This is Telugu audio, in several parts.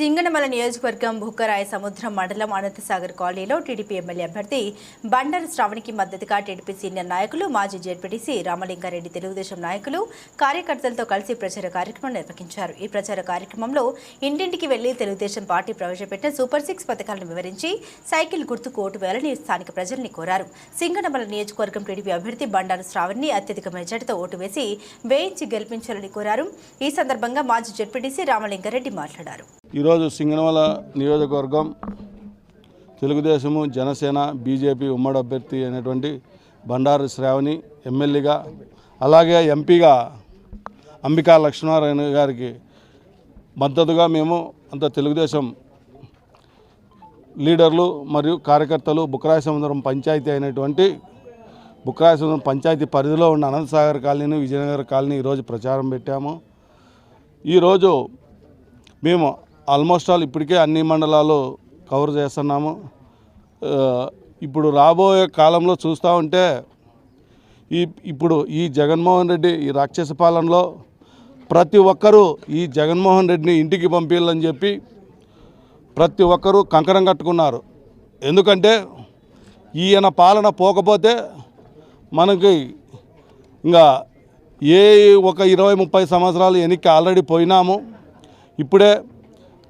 సింగనమల నియోజకవర్గం భుక్కరాయ సముద్రం మండలం అనంతసాగర్ కాలనీలో టీడీపీ ఎమ్మెల్యే అభ్యర్థి బండారు శ్రావణికి మద్దతుగా టీడీపీ సీనియర్ నాయకులు మాజీ జెడ్పీటీసీ రామలింగారెడ్డి తెలుగుదేశం నాయకులు కార్యకర్తలతో కలిసి ప్రచార కార్యక్రమం నిర్వహించారు. ఈ ప్రచార కార్యక్రమంలో ఇంటింటికి వెళ్ళి తెలుగుదేశం పార్టీ ప్రవేశపెట్టిన సూపర్ సిక్స్ పథకాలను వివరించి సైకిల్ గుర్తుకు ఓటు వేయాలని స్థానిక ప్రజల్ని కోరారు. సింగనమల నియోజకవర్గం టీడీపీ అభ్యర్థి బండారు శ్రావణ్ని అత్యధిక మెజార్టీతో ఓటు వేసి వేయించి గెలిపించాలని కోరారు. ఈ సందర్భంగా మాజీ జెడ్పీటీసీ రామలింగారెడ్డి మాట్లాడారు. ఈరోజు సింగనమల నియోజకవర్గం తెలుగుదేశము జనసేన బీజేపీ ఉమ్మడి అభ్యర్థి అయినటువంటి బండారు శ్రావణి ఎమ్మెల్యేగా అలాగే ఎంపీగా అంబికా లక్ష్మణారాయణ గారికి మద్దతుగా మేము అంత తెలుగుదేశం లీడర్లు మరియు కార్యకర్తలు బుక్రాయ సముద్రం పంచాయతీ అయినటువంటి బుక్రాయ సముద్రం పంచాయతీ పరిధిలో ఉన్న అనంతసాగర్ కాలనీ విజయనగర్ కాలనీ ఈరోజు ప్రచారం పెట్టాము. ఈరోజు మేము ఆల్మోస్ట్ ఆల్ ఇప్పటికే అన్ని మండలాలు కవర్ చేస్తున్నాము. ఇప్పుడు రాబోయే కాలంలో చూస్తూ ఉంటే ఈ ఇప్పుడు ఈ జగన్మోహన్ రెడ్డి ఈ రాక్షస పాలనలో ప్రతి ఒక్కరూ ఈ జగన్మోహన్ రెడ్డిని ఇంటికి పంపించాలని చెప్పి ప్రతి ఒక్కరూ కంకణం కట్టుకున్నారు. ఎందుకంటే ఈయన పాలన పోకపోతే మనకి ఇంకా ఏ ఒక ఇరవై ముప్పై సంవత్సరాలు వెనక్కి ఆల్రెడీ పోయినాము. ఇప్పుడే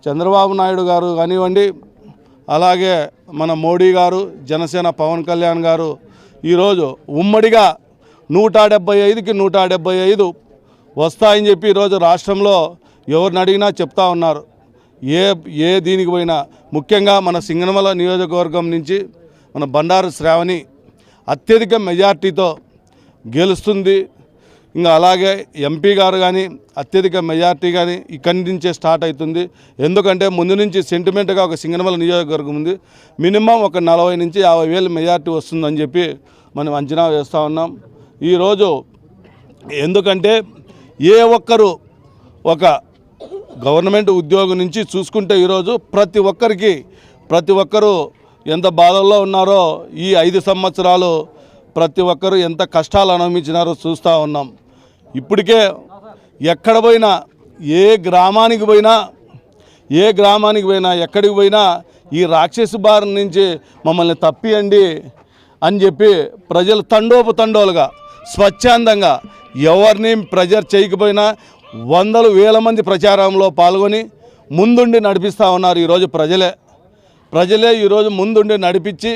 చంద్రబాబు నాయుడు గారు కానివ్వండి అలాగే మన మోడీ గారు జనసేన పవన్ కళ్యాణ్ గారు ఈరోజు ఉమ్మడిగా నూట డెబ్బై ఐదుకి నూట డెబ్బై ఐదు వస్తాయని చెప్పి ఈరోజు రాష్ట్రంలో ఎవరిని అడిగినా చెప్తా ఉన్నారు. ఏ ఏ దీనికి పోయినా ముఖ్యంగా మన సింగనమల నియోజకవర్గం నుంచి మన బండారు శ్రావణి అత్యధిక మెజార్టీతో గెలుస్తుంది. ఇంకా అలాగే ఎంపీ గారు కానీ అత్యధిక మెజార్టీ కానీ ఇక్కడి నుంచే స్టార్ట్ అవుతుంది. ఎందుకంటే ముందు నుంచి సెంటిమెంట్గా ఒక సింగనమల నియోజకవర్గం ఉంది. మినిమం ఒక నలభై నుంచి యాభై వేలు మెజార్టీ వస్తుందని చెప్పి మనం అంచనా వేస్తూ ఉన్నాం. ఈరోజు ఎందుకంటే ఏ ఒక్కరు ఒక గవర్నమెంట్ ఉద్యోగం నుంచి చూసుకుంటే ఈరోజు ప్రతి ఒక్కరికి ప్రతి ఒక్కరూ ఎంత బాధల్లో ఉన్నారో ఈ ఐదు సంవత్సరాలు ప్రతి ఒక్కరూ ఎంత కష్టాలు అనుభవించినారో చూస్తూ ఉన్నాం. ఇప్పటికే ఎక్కడ పోయినా ఏ గ్రామానికి పోయినా ఏ గ్రామానికి పోయినా ఎక్కడికి పోయినా ఈ రాక్షసు బారి నుంచి మమ్మల్ని తప్పియండి అని చెప్పి ప్రజలు తండోపు తండోలుగా స్వచ్ఛందంగా ఎవరిని ప్రెజర్ చేయకపోయినా వందలు వేల మంది ప్రచారంలో పాల్గొని ముందుండి నడిపిస్తూ ఉన్నారు ఈరోజు ప్రజలే. ప్రజలే ఈరోజు ముందుండి నడిపించి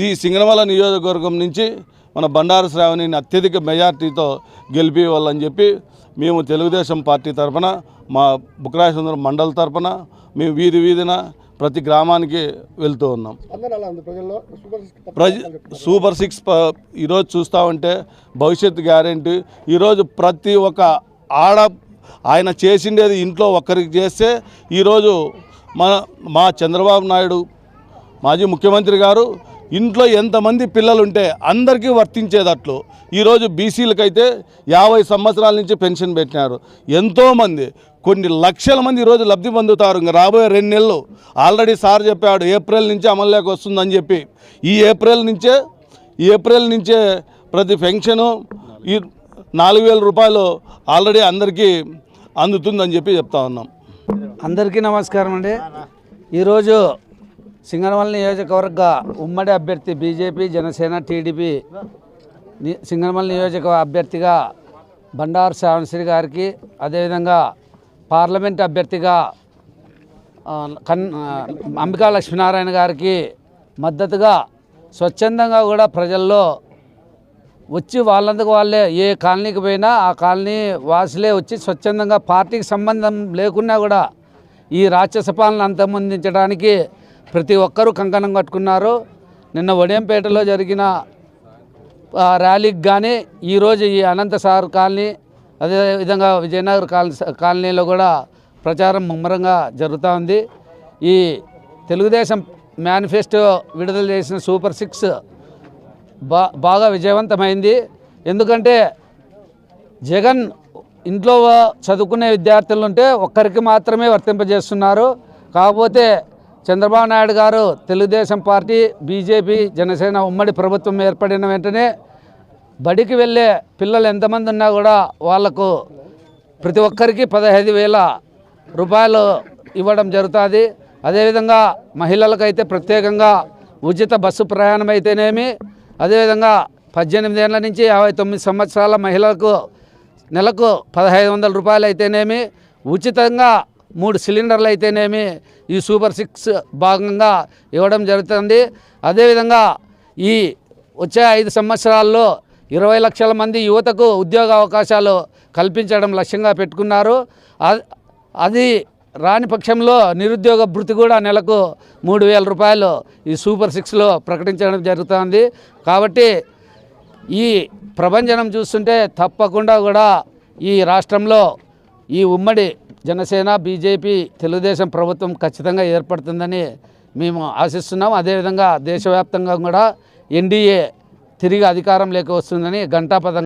ఈ సింగనమల నియోజకవర్గం నుంచి మన బండారు శ్రావణిని అత్యధిక మెజార్టీతో గెలిపివ్వాలని చెప్పి మేము తెలుగుదేశం పార్టీ తరఫున మా బుక్రాయ సుందరం మండల తరఫున మేము వీధి వీధిన ప్రతి గ్రామానికి వెళ్తూ ఉన్నాం. ప్రజ సూపర్ సిక్స్ ఈరోజు చూస్తూ ఉంటే భవిష్యత్ గ్యారెంటీ. ఈరోజు ప్రతి ఒక్క ఆడ ఆయన చేసిండేది ఇంట్లో ఒక్కరికి చేస్తే ఈరోజు మన మా చంద్రబాబు నాయుడు మాజీ ముఖ్యమంత్రి గారు ఇంట్లో ఎంతమంది పిల్లలుంటే అందరికీ వర్తించేటట్లు ఈరోజు బీసీలకైతే యాభై సంవత్సరాల నుంచి పెన్షన్ పెట్టినారు. ఎంతోమంది కొన్ని లక్షల మంది ఈరోజు లబ్ధి పొందుతారు. ఇంకా రాబోయే రెండు నెలలు ఆల్రెడీ సార్ చెప్పాడు ఏప్రిల్ నుంచి అమల్లోకి వస్తుందని చెప్పి. ఈ ఏప్రిల్ నుంచే ఏప్రిల్ నుంచే ప్రతి పెన్షను ఈ నాలుగు వేల రూపాయలు ఆల్రెడీ అందరికీ అందుతుందని చెప్పి చెప్తా ఉన్నాం. అందరికీ నమస్కారం అండి. ఈరోజు సింగనమల నియోజకవర్గ ఉమ్మడి అభ్యర్థి బీజేపీ జనసేన టీడీపీ ని- సింగనమల నియోజక అభ్యర్థిగా బండారు శ్రావణశ్రీ గారికి అదేవిధంగా పార్లమెంట్ అభ్యర్థిగా కన్ అంబికా లక్ష్మీనారాయణ గారికి మద్దతుగా స్వచ్ఛందంగా కూడా ప్రజల్లో వచ్చి వాళ్ళందుకు వాళ్ళే ఏ కాలనీకి పోయినా ఆ కాలనీ వాసులే వచ్చి స్వచ్ఛందంగా పార్టీకి సంబంధం లేకున్నా కూడా ఈ రాక్షస పాలన అంతమొందించడానికి ప్రతి ఒక్కరూ కంకణం కట్టుకున్నారు. నిన్న ఒడియంపేటలో జరిగిన ర్యాలీకి కానీ ఈరోజు ఈ అనంత సార్ కాలనీ అదేవిధంగా విజయనగర్ కాలనీ కాలనీలో కూడా ప్రచారం ముమ్మరంగా జరుగుతూ ఉంది. ఈ తెలుగుదేశం మేనిఫెస్టో విడుదల చేసిన సూపర్ సిక్స్ బా బాగా విజయవంతమైంది. ఎందుకంటే జగన్ ఇంట్లో చదువుకునే విద్యార్థులు ఉంటే ఒక్కరికి మాత్రమే వర్తింపజేస్తున్నారు. కాకపోతే చంద్రబాబు నాయుడు గారు తెలుగుదేశం పార్టీ బీజేపీ జనసేన ఉమ్మడి ప్రభుత్వం ఏర్పడిన వెంటనే బడికి వెళ్ళే పిల్లలు ఎంతమంది ఉన్నా కూడా వాళ్ళకు ప్రతి ఒక్కరికి పదహైదు వేల రూపాయలు ఇవ్వడం జరుగుతుంది. అదేవిధంగా మహిళలకైతే ప్రత్యేకంగా ఉచిత బస్సు ప్రయాణం అయితేనేమి అదేవిధంగా పద్దెనిమిది ఏళ్ళ నుంచి యాభై తొమ్మిది సంవత్సరాల మహిళలకు నెలకు పదహైదు వందల రూపాయలు అయితేనేమి ఉచితంగా మూడు సిలిండర్లు అయితేనేమి ఈ సూపర్ సిక్స్ భాగంగా ఇవ్వడం జరుగుతుంది. అదేవిధంగా ఈ వచ్చే ఐదు సంవత్సరాల్లో ఇరవై లక్షల మంది యువతకు ఉద్యోగ అవకాశాలు కల్పించడం లక్ష్యంగా పెట్టుకున్నారు. అది రాని పక్షంలో నిరుద్యోగ భృతి కూడా నెలకు మూడు వేల రూపాయలు ఈ సూపర్ సిక్స్లో ప్రకటించడం జరుగుతుంది. కాబట్టి ఈ ప్రభంజనం చూస్తుంటే తప్పకుండా కూడా ఈ రాష్ట్రంలో ఈ ఉమ్మడి జనసేన బీజేపీ తెలుగుదేశం ప్రభుత్వం ఖచ్చితంగా ఏర్పడుతుందని మేము ఆశిస్తున్నాం. అదేవిధంగా దేశవ్యాప్తంగా కూడా ఎన్డీఏ తిరిగి అధికారం లేక వస్తుందని ఘంటాపథం